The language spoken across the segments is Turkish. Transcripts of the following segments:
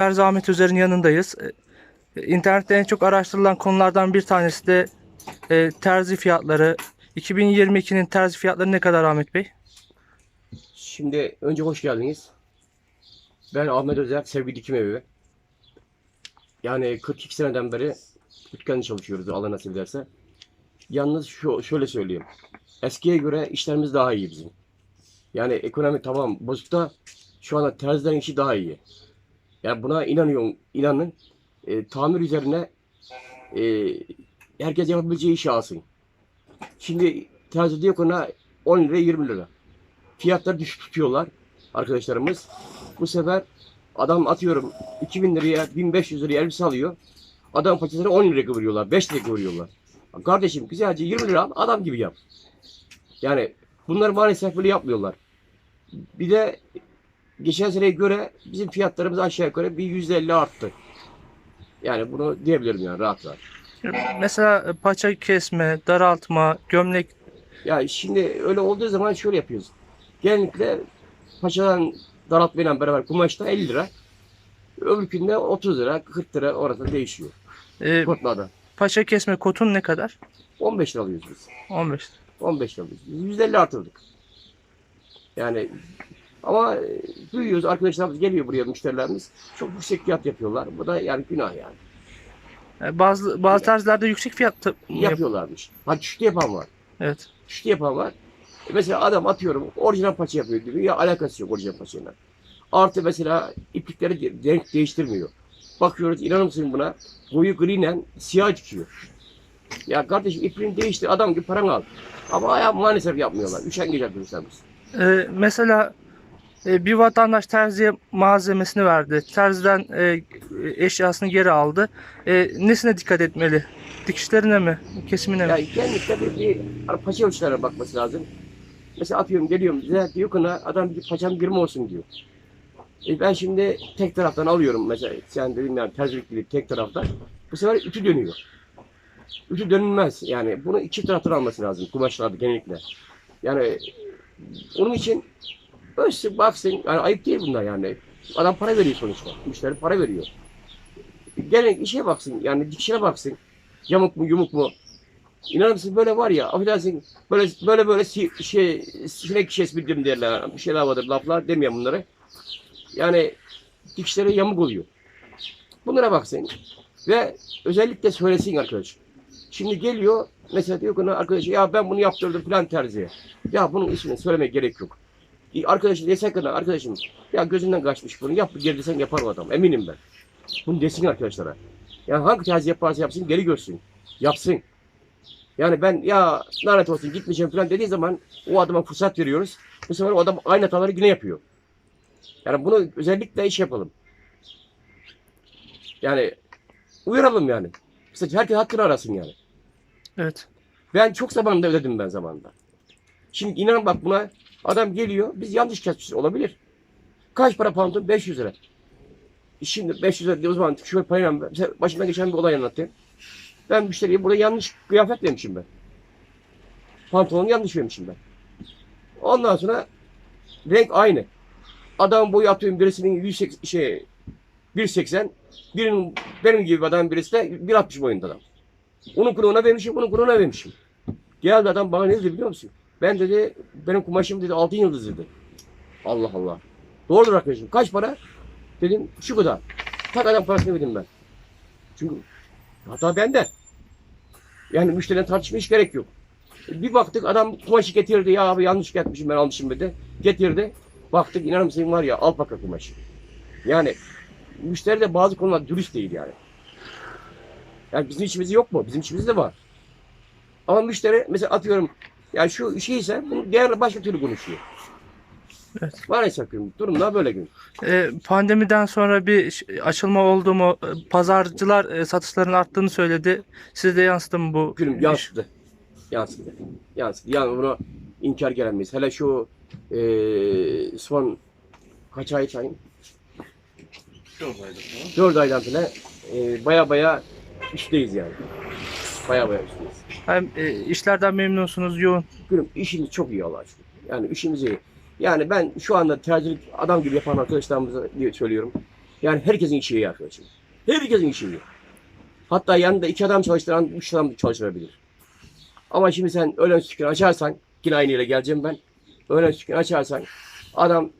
Terzi Ahmet Özer'in yanındayız. E, İnternette en çok araştırılan konulardan bir tanesi de e, terzi fiyatları. 2022'nin terzi fiyatları ne kadar Ahmet Bey? Şimdi önce hoş geldiniz. Ben Ahmet Özer, Sevgi Dikim Evi. Yani 42 seneden beri dükkanı çalışıyoruz Allah nasip ederse. Yalnız şu, şöyle söyleyeyim. Eskiye göre işlerimiz daha iyi bizim. Yani ekonomi tamam bozuk da şu anda terzilerin işi daha iyi. Yani buna inanıyorum, inanın. E, tamir üzerine e, herkes yapabileceği işi alsın. Şimdi terzi diyor ki ona 10 lira 20 lira fiyatları düşük tutuyorlar arkadaşlarımız. Bu sefer adam atıyorum 2000 liraya 1500 liraya elbise alıyor. Adam paçasını 10 liraya kıvırıyorlar, 5 liraya kıvırıyorlar. Kardeşim güzelce 20 lira al, adam gibi yap. Yani bunlar maalesef böyle yapmıyorlar. Bir de geçen seneye göre bizim fiyatlarımız aşağı yukarı bir %50 arttı. Yani bunu diyebilirim yani rahat rahat. Mesela e, paça kesme, daraltma, gömlek Ya şimdi öyle olduğu zaman şöyle yapıyoruz. Genellikle paçadan daraltmayla beraber kumaşta 50 lira. Öbürkünde 30 lira, 40 lira orada değişiyor. e, Kotlarda. paça kesme kotun ne kadar? 15 lira alıyoruz biz. 15. 15 lira alıyoruz. Biz 150 artırdık. Yani ama e, duyuyoruz arkadaşlarımız geliyor buraya müşterilerimiz. Çok yüksek fiyat yapıyorlar. Bu da yani günah yani. E, bazı bazı terzilerde yüksek fiyat yap- Yapıyorlarmış. Ha düştü yapan var. Evet. Düştü yapan var. E Mesela adam atıyorum orijinal paça yapıyor diyor. Ya alakası yok orijinal paçayla. Artı mesela iplikleri renk değiştirmiyor. Bakıyoruz inanır mısın buna? Boyu griyle siyah çıkıyor. Ya kardeşim ipliğini değiştir adam gibi paranı al. Ama ya maalesef yapmıyorlar. Üşengeç arkadaşlarımız. E, mesela e, bir vatandaş terziye malzemesini verdi. Terziden e, eşyasını geri aldı. E, nesine dikkat etmeli? Dikişlerine mi? Kesimine mi? Yani bir, bir hani paça ölçülerine bakması lazım. Mesela atıyorum geliyorum bize diyor ki adam bir paçam 20 olsun diyor. E ben şimdi tek taraftan alıyorum mesela sen dedim yani terzilik gibi tek taraftan. Bu sefer ütü dönüyor. Ütü dönülmez yani bunu iki taraftan alması lazım kumaşlarda genellikle. Yani onun için ölçsün baksın yani ayıp değil bunlar yani. Adam para veriyor sonuçta. Müşteri para veriyor. Gene işe baksın yani dikişine baksın. Yamuk mu yumuk mu? İnanır mısın böyle var ya affedersin böyle böyle böyle si, şey sinek şişesi bildirim derler. Bir şeyler vardır laflar demiyorum bunları. Yani dikişleri yamuk oluyor. Bunlara baksın. Ve özellikle söylesin arkadaş. Şimdi geliyor mesela diyor ki arkadaş ya ben bunu yaptırdım falan terziye. Ya bunun ismini söylemeye gerek yok. E, Arkadaşım desek kadar arkadaşım ya gözünden kaçmış bunu yap geri desen yapar o adam eminim ben. Bunu desin arkadaşlara. Yani hangi terzi yaparsa yapsın geri görsün. Yapsın. Yani ben ya lanet olsun gitmeyeceğim falan dediği zaman o adama fırsat veriyoruz. Bu sefer o adam aynı hataları yine yapıyor. Yani bunu özellikle iş yapalım. Yani uyaralım yani. Kısaca herkes hakkını arasın yani. Evet. Ben çok zamanında ödedim ben zamanında. Şimdi inanın bak buna adam geliyor biz yanlış kesmişiz olabilir. Kaç para pantolon? 500 lira. Şimdi 500 lira o zaman şöyle mesela başımdan geçen bir olay anlatayım. Ben müşteriye burada yanlış kıyafet vermişim ben. Pantolonu yanlış vermişim ben. Ondan sonra renk aynı. Adam boyu atıyorum birisinin 180 şey 1.80 birinin benim gibi adam birisi de 1.60 boyunda adam. Onun kuru vermişim, bunun kuru vermişim. Geldi adam bana ne dedi biliyor musun? Ben dedi, benim kumaşım dedi altın yıldız dedi. Allah Allah. Doğrudur arkadaşım. Kaç para? Dedim şu kadar. Tak adam parasını verdim ben. Çünkü hata bende. Yani müşteriden tartışma hiç gerek yok. Bir baktık adam kumaşı getirdi ya abi yanlış getirmişim ben almışım dedi. Getirdi. Baktık inanır mısın var ya alpaka kumaşı. Yani müşteri de bazı konular dürüst değil yani. Yani bizim içimizde yok mu? Bizim içimizde var. Ama müşteri mesela atıyorum yani şu şeyse bunu diğer başka türlü konuşuyor. Evet. Maalesef gün durumlar böyle gün. E, pandemiden sonra bir açılma oldu mu? E, Pazarcılar e, satışların arttığını söyledi. Size de yansıdı mı bu? Gülüm yansıdı. Yansıdı. Yansıdı. Yani bunu inkar gelemeyiz. Hele şu eee son kaç ay çayın? Dört aydan falan eee baya baya üstteyiz yani. Baya baya üstteyiz. Hem e, işlerden memnunsunuz, yoğun. Gülüm işimiz çok iyi Allah'a şükür. Yani işimiz iyi. Yani ben şu anda tercihlik adam gibi yapan arkadaşlarımıza diye söylüyorum. Yani herkesin işi iyi arkadaşım. Herkesin işi iyi. Hatta yanında iki adam çalıştıran üç adam çalıştırabilir. Ama şimdi sen öğlen sütükünü açarsan, yine aynı yere geleceğim ben. Öğlen sütükünü açarsan adam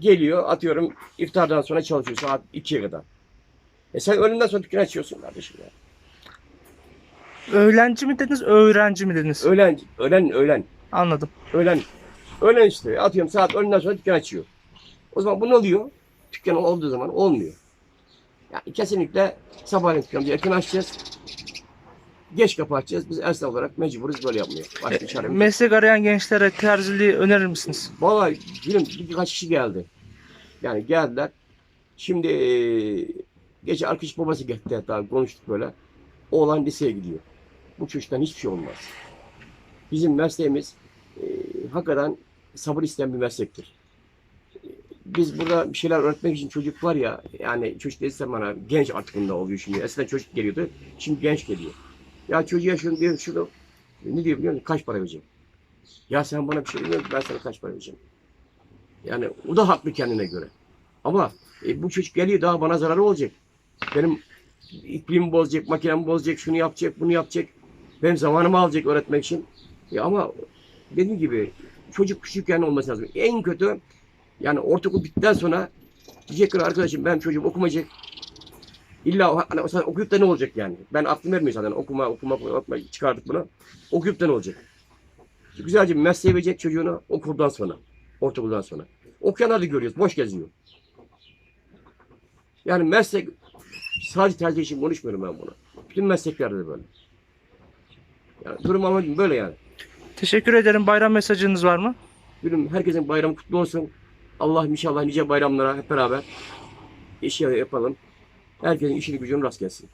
geliyor atıyorum iftardan sonra çalışıyor saat 2'ye kadar. E sen öğlenden sonra dükkanı açıyorsun kardeşim ya. Öğlenci mi dediniz, öğrenci mi dediniz? Öğlen, öğlen, öğlen, Anladım. öğlen. Öğlen işte atıyorum saat öğlenden sonra dükkan açıyor. O zaman bu ne oluyor? Dükkan olduğu zaman olmuyor. Yani kesinlikle sabahleyin dükkanımızı erken açacağız. Geç kapatacağız. Biz esnaf olarak mecburuz böyle yapmaya. Başka çaremiz yok. Meslek arayan gençlere terziliği önerir misiniz? Vallahi bilim birkaç kişi geldi. Yani geldiler. Şimdi eee gece arkadaş babası gitti hatta konuştuk böyle. Oğlan liseye gidiyor. Bu çocuktan hiçbir şey olmaz. Bizim mesleğimiz eee hakikaten sabır isteyen bir meslektir. Biz burada bir şeyler öğretmek için çocuk var ya yani çocuk dediysem bana genç artık bunda oluyor şimdi. Eskiden çocuk geliyordu. Şimdi genç geliyor. Ya çocuğa şunu diyor şunu ne diyor biliyor musun? Kaç para vereceğim? Ya sen bana bir şey demiyorsun ben sana kaç para vereceğim? Yani o da haklı kendine göre. Ama e, bu çocuk geliyor daha bana zararı olacak. Benim iklimimi bozacak, makinemi bozacak, şunu yapacak, bunu yapacak. Benim zamanımı alacak öğretmek için. E, ama dediğim gibi çocuk küçükken olması lazım. En kötü yani ortaokul bittikten sonra diyecek ki arkadaşım benim çocuğum okumayacak. İlla hani, zaman okuyup da ne olacak yani? Ben aklım vermiyor zaten okuma okuma okuma çıkardık bunu. Okuyup da ne olacak? Güzelce bir mesleği verecek çocuğunu okuldan sonra. Ortaokuldan sonra. Okuyanları da görüyoruz. Boş geziyor. Yani meslek sadece tercih için konuşmuyorum ben bunu. Bütün mesleklerde de böyle. Yani durum ama böyle yani. Teşekkür ederim. Bayram mesajınız var mı? Gülüm herkesin bayramı kutlu olsun. Allah inşallah nice bayramlara hep beraber iş yapalım. Herkesin işini gücünü rast gelsin.